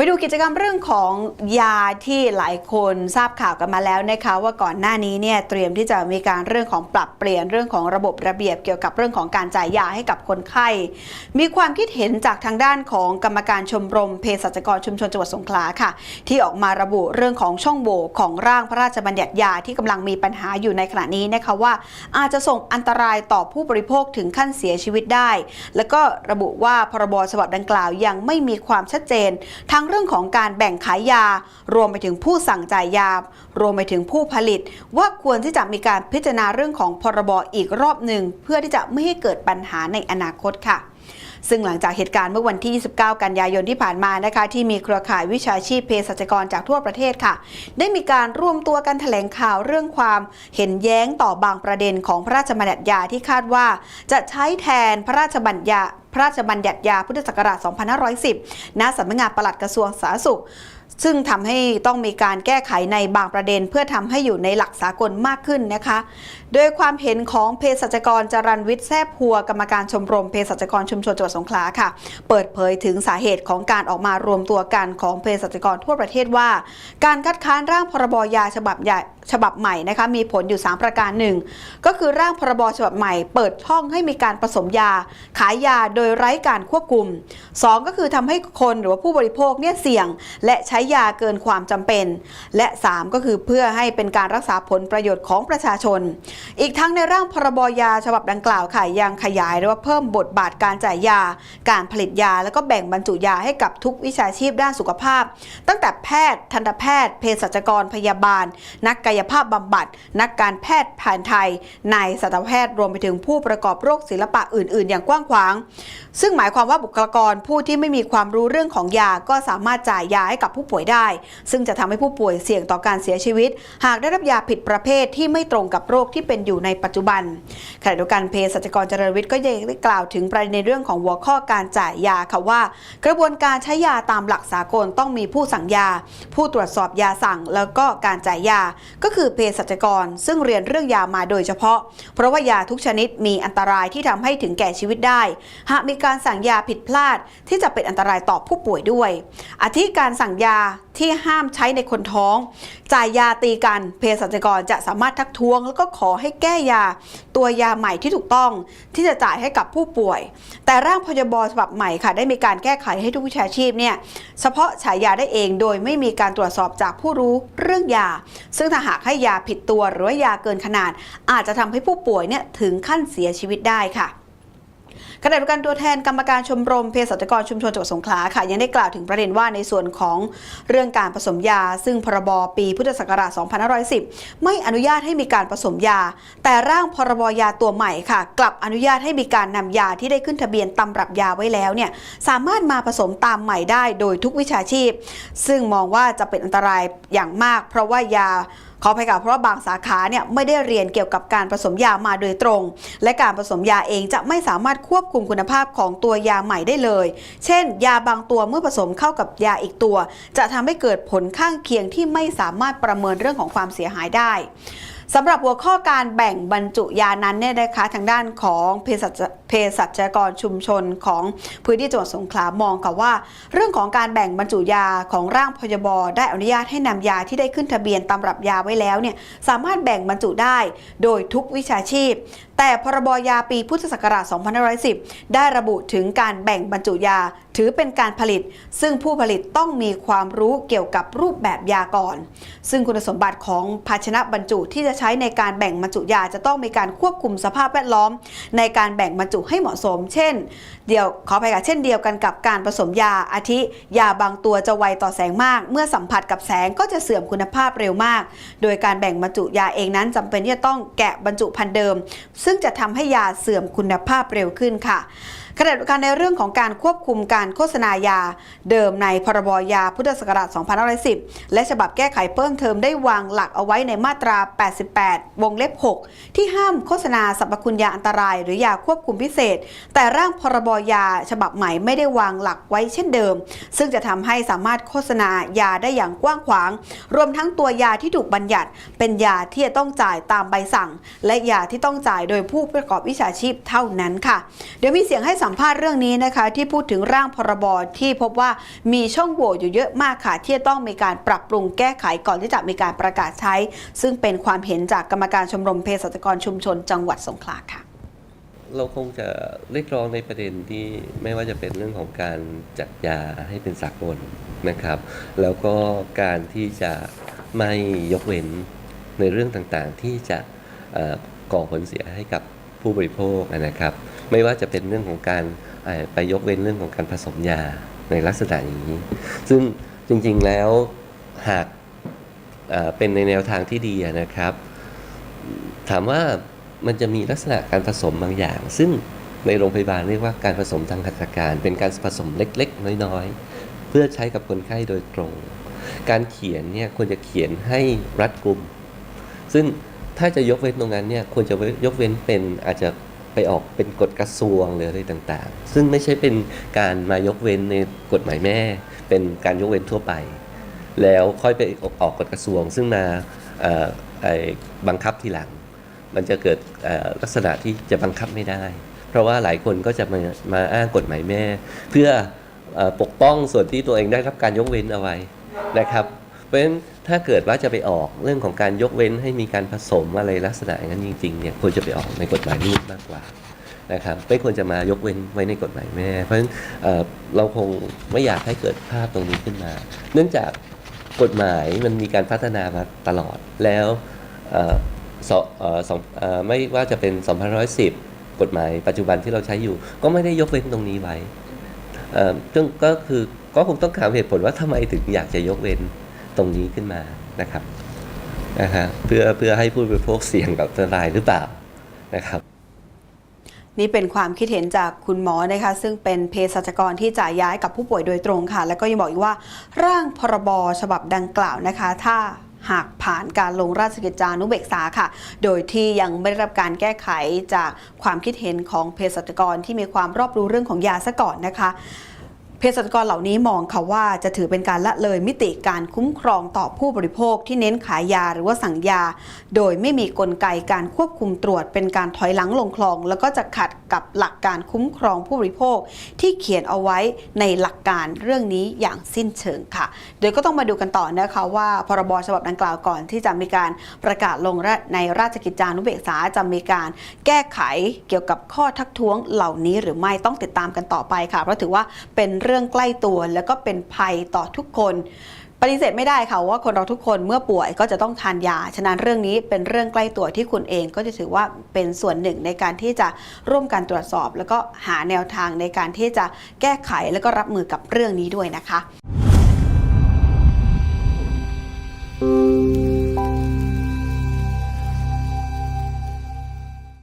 ไปดูกิจกรรมเรื่องของยาที่หลายคนทราบข่าวกันมาแล้วนะคะว่าก่อนหน้านี้เนี่ยเตรียมที่จะมีการเรื่องของปรับเปลี่ยนเรื่องของระบบระเบียบเกี่ยวกับเรื่องของการจ่ายยาให้กับคนไข้ มีความคิดเห็นจากทางด้านของกรรมการชมรมเภสัชกรชุมชนจังหวัดสงขลาค่ะ ที่ออกมาระบุเรื่องของช่องโหว่ของร่างพระราชบัญญัติยาที่กำลังมีปัญหาอยู่ในขณะนี้นะคะว่า อาจจะส่งอันตรายต่อผู้บริโภคถึงขั้นเสียชีวิตได้ แล้วก็ระบุว่าพรบฉบับดังกล่าวยังไม่มีความชัดเจนทั้งเรื่องของการแบ่งขายยา รวมไปถึงผู้สั่งจ่ายยา รวมไปถึงผู้ผลิต ว่าควรที่จะมีการพิจารณาเรื่องของพรบอีกรอบหนึ่งเพื่อที่จะไม่ให้เกิดปัญหาในอนาคตค่ะ ซึ่งหลังจากเหตุการณ์เมื่อวันที่ 29 กันยายนที่ผ่านมานะคะ ที่มีเครือข่ายวิชาชีพเภสัชกรจากทั่วประเทศค่ะ ได้มีการร่วมตัวกันแถลงข่าวเรื่องความเห็นแย้งต่อบางประเด็นของพระราชบัญญัติยาที่คาดว่า จะใช้แทนพระราชบัญญัติพระราชบัญญัติยาพุทธศักราช 2510 ณ สำนักงานปลัดกระทรวงสาธารณสุข ซึ่งทำให้ต้องมีการแก้ไขในบางประเด็น เพื่อทำให้อยู่ในหลักสากลมากขึ้นนะคะ โดยความเห็นของเภสัชกรจรันวิทย์แซ่พัวกรรมการชมรมเภสัชกรชุมชนจังหวัดสงขลาค่ะ เปิดเผยถึงสาเหตุของการออกมารวมตัวกันของเภสัชกรทั่วประเทศว่า การคัดค้านร่างพรบยาฉบับใหญ่ฉบับใหม่นะคะมีผลอยู่ 3 ประการหนึ่งก็คือร่างพรบฉบับใหม่ เปิดช่องให้มีการผสมยา ขายยาโดยไร้การควบคุม 2 ก็คือทำให้คนหรือว่าผู้บริโภคเนี่ยเสี่ยง และใช้้ยาเกินความจำเป็น และ 3 ก็คือเพื่อให้เป็นการรักษาผลประโยชน์ของประชาชน อีกทั้งในร่างพรบยาฉบับดังกล่าวค่ะยังขยายหรือว่าเพิ่มบทบาทการจ่ายยา การผลิตยา แล้วก็แบ่งบรรจุยาให้กับทุกวิชาชีพด้านสุขภาพ ตั้งแต่แพทย์ทันตแพทย์เภสัชกรพยาบาล นักกายภาพบำบัด นักการแพทย์แผนไทยนายสัตวแพทย์รวมไปถึงผู้ประกอบโรคศิลปะอื่น ๆ อย่างกว้างขวาง ซึ่งหมายความว่าบุคลากรผู้ที่ไม่มีความรู้เรื่องของยาก็สามารถจ่ายยาให้กับผู้ป่วยได้ ซึ่งจะทำให้ผู้ป่วยเสี่ยงต่อการเสียชีวิต หากได้รับยาผิดประเภทที่ไม่ตรงกับโรคที่เป็นอยู่ในปัจจุบันขณะเดียวกันเภสัชกรเจริญวิทย์ก็ยังได้กล่าวถึงประเด็นในเรื่องของหัวข้อการจ่ายยาค่ะว่า กระบวนการใช้ยาตามหลักสากลต้องมีผู้สั่งยา ผู้ตรวจสอบยาสั่งแล้วก็การจ่ายยา ก็คือเภสัชกร ซึ่งเรียนเรื่องยามาโดยเฉพาะ เพราะว่ายาทุกชนิดมีอันตรายที่ทำให้ถึงแก่ชีวิตได้ หากมีการสั่งยาผิดพลาดที่จะเป็นอันตรายต่อผู้ป่วยด้วยอาทิการสั่งยาที่ห้ามใช้ในคนท้อง จ่ายยาตีกันเภสัชกรจะสามารถทักท้วง แล้วก็ขอให้แก้ยาตัวยาใหม่ที่ถูกต้องที่จะจ่ายให้กับผู้ป่วย แต่ร่างพยบฉบับใหม่ค่ะ ได้มีการแก้ไขให้ทุกวิชาชีพเนี่ยเฉพาะฉายาได้เองโดยไม่มีการตรวจสอบจากผู้รู้เรื่องยา ซึ่งถ้าหากให้ยาผิดตัวหรือว่ายาเกินขนาด อาจจะทำให้ผู้ป่วยเนี่ยถึงขั้นเสียชีวิตได้ค่ะ ขณะเดียวกันตัวแทนกรรมการชมรมเภสัชกรชุมชนจังหวัดสงขลาค่ะยังได้กล่าวถึงประเด็นว่าในส่วนของเรื่องการผสมยา ซึ่งพรบปีพุทธศักราช 2510 ไม่อนุญาตให้มีการผสมยา แต่ร่างพรบยาตัวใหม่ค่ะ กลับอนุญาตให้มีการนำยาที่ได้ขึ้นทะเบียนตำรับยาไว้แล้วเนี่ยสามารถมาผสมตามใหม่ได้โดยทุกวิชาชีพ ซึ่งมองว่าจะเป็นอันตรายอย่างมาก เพราะว่ายา ขออภัยค่ะเพราะบางสาขาเนี่ยไม่ได้เรียนเกี่ยวกับการผสมยามาโดยตรง และการผสมยาเองจะไม่สามารถควบคุมคุณภาพของตัวยาใหม่ได้เลย เช่น ยาบางตัวเมื่อผสมเข้ากับยาอีกตัว จะทำให้เกิดผลข้างเคียงที่ไม่สามารถประเมินเรื่องของความเสียหายได้ สำหรับหัวข้อการแบ่งบรรจุยานั้นเนี่ยนะคะทางด้านของเภสัชเภสัชกรชุมชนของพื้นที่จังหวัดสงขลามองค่ะว่า เรื่องของการแบ่งบรรจุยาของร่างพยบได้อนุญาตให้นำยาที่ได้ขึ้นทะเบียนตำรับยาไว้แล้วเนี่ยสามารถแบ่งบรรจุได้โดยทุกวิชาชีพ แต่พรบยาปีพุทธศักราช 2510 ได้ระบุถึงการแบ่งบรรจุยา ถือเป็นการผลิต ซึ่งผู้ผลิตต้องมีความรู้เกี่ยวกับรูปแบบยาก่อน ซึ่งคุณสมบัติของภาชนะบรรจุที่จะใช้ในการแบ่งบรรจุยาจะต้องมีการควบคุมสภาพแวดล้อม ในการแบ่งบรรจุให้เหมาะสม เช่น เดียวขอไปค่ะเช่นเดียวกันกับการผสมยาอาทิ ยาบางตัวจะไวต่อแสงมาก เมื่อสัมผัสกับแสงก็จะเสื่อมคุณภาพเร็วมาก โดยการแบ่งบรรจุยาเองนั้นจำเป็นที่จะต้องแกะบรรจุภัณฑ์เดิมซึ่งซึ่งจะทำให้ยาเสื่อมคุณภาพเร็วขึ้นค่ะ ขณะเดียวกันในเรื่องของการควบคุมการโฆษณายาเดิมในพรบยาพุทธศักราช2510 และฉบับแก้ไขเพิ่มเติมได้วางหลักเอาไว้ในมาตรา 88 วงเล็บ 6 ที่ห้ามโฆษณาสรรพคุณยาอันตราย หรือยาควบคุมพิเศษ แต่ร่างพรบยาฉบับใหม่ไม่ได้วางหลักไว้เช่นเดิม ซึ่งจะทำให้สามารถโฆษณายาได้อย่างกว้างขวาง รวมทั้งตัวยาที่ถูกบัญญัติ เป็นยาที่จะต้องจ่ายตามใบสั่ง และยาที่ต้องจ่ายโดยผู้ประกอบวิชาชีพเท่านั้นค่ะ เดี๋ยวมีเสียงให้สัมมภาษณ์เรื่องนี้นะคะ ที่พูดถึงร่างพรบที่พบว่ามีช่องโหว่อยู่เยอะมากค่ะ ที่จะต้องมีการปรับปรุงแก้ไขก่อนที่จะมีการประกาศใช้ ซึ่งเป็นความเห็นจากกรรมการชมรมเภสัชกรชุมชน จังหวัดสงขลาค่ะ เราคงจะเรียกร้องในประเด็นที่ไม่ว่าจะเป็นเรื่องของการจัดยาให้เป็นสากลนะครับ แล้วก็การที่จะไม่ยกเว้นในเรื่องต่างๆ ที่จะก่อผลเสียให้กับ ผู้บริโภคนะครับ ไม่ว่าจะเป็นเรื่องของการไปยกเว้นเรื่องของการผสมยาในลักษณะอย่างนี้ ซึ่งจริงๆแล้วหากเป็นในแนวทางที่ดีนะครับ ถามว่ามันจะมีลักษณะการผสมบางอย่าง ซึ่งในโรงพยาบาลเรียกว่าการผสมทางหัตถการ เป็นการผสมเล็กๆ น้อยๆ เพื่อใช้กับคนไข้โดยตรง การเขียนเนี่ยควรจะเขียนให้รัดกุมซึ่ง ถ้าจะยกเว้นตรงนั้นเนี่ยควรจะยกเว้นเป็นอาจจะไปออกเป็นกฎกระทรวงหรืออะไรต่างๆ ซึ่งไม่ใช่เป็นการมายกเว้นในกฎหมายแม่ เป็นการยกเว้นทั่วไป แล้วค่อยไปออกกฎกระทรวง ซึ่งมาบังคับทีหลัง มันจะเกิดลักษณะที่จะบังคับไม่ได้ เพราะว่าหลายคนก็จะมามาอ้างกฎหมายแม่ เพื่ออปกป้องส่วนที่ตัวเองได้รับการยกเว้นเอาไว้นะครับ เพราะฉะนั้นถ้าเกิดว่าจะไปออกเรื่องของการยกเว้นให้มีการผสมอะไรลักษณะอย่างนั้นจริงๆเนี่ยควรจะไปออกในกฎหมายลูกมากกว่านะครับไม่ควรจะมายกเว้นไว้ในกฎหมายแม่ เพราะฉะนั้นเเราคงไม่อยากให้เกิดภาพตรงนี้ขึ้นมา เนื่องจากกฎหมายมันมีการพัฒนามาตลอดแล้วเอ่อสเอ่อสองเอ่อไม่ว่าจะเป็น2,110 กฎหมายปัจจุบันที่เราใช้อยู่ ก็ไม่ได้ยกเว้นตรงนี้ไว้ซึ่งก็คือก็คงต้องถามเหตุผลว่าทำไมถึงอยากจะยกเว้น รงนี้ขึ้นมานะครับนะฮะเพื่อเพื่อให้ผู้บริโภคเสี่ยงกับอันตรายหรือเปล่านะครับนี่เป็นความคิดเห็นจากคุณหมอนะคะซึ่งเป็นเภสัชกรที่จ่ายย้ายกับผู้ป่วยโดยตรงค่ะ แล้วก็ยังบอกอีกว่า ร่างพรบฉบับดังกล่าวนะคะ ถ้าหากผ่านการลงราชกิจจานุเบกษาค่ะ โดยที่ยังไม่ได้รับการแก้ไขจากความคิดเห็นของเภสัชกรที่มีความรอบรู้เรื่องของยาซะก่อนนะคะ เภสัชกรเหล่านี้มองค่ะว่าจะถือเป็นการละเลยมิติการคุ้มครองต่อผู้บริโภคที่เน้นขายยาหรือว่าสั่งยา โดยไม่มีกลไกการควบคุมตรวจเป็นการถอยหลังลงคลอง แล้วก็จะขัดกับหลักการคุ้มครองผู้บริโภคที่เขียนเอาไว้ในหลักการเรื่องนี้อย่างสิ้นเชิงค่ะ โดยก็ต้องมาดูกันต่อนะคะว่าพรบฉบับดังกล่าวก่อนที่จะมีการประกาศลงในราชกิจจานุเบกษาจะมีการแก้ไขเกี่ยวกับข้อทักท้วงเหล่านี้หรือไม่ต้องติดตามกันต่อไปค่ะเพราะถือว่าเป็นเรื่องใกล้ตัว แล้วก็เป็นภัยต่อทุกคนปฏิเสธไม่ได้ค่ะว่าคนเราทุกคนเมื่อป่วยก็จะต้องทานยา ฉะนั้นเรื่องนี้เป็นเรื่องใกล้ตัวที่คุณเองก็จะถือว่าเป็นส่วนหนึ่งในการที่จะร่วมกันตรวจสอบ แล้วก็หาแนวทางในการที่จะแก้ไขแล้วก็รับมือกับเรื่องนี้ด้วยนะคะ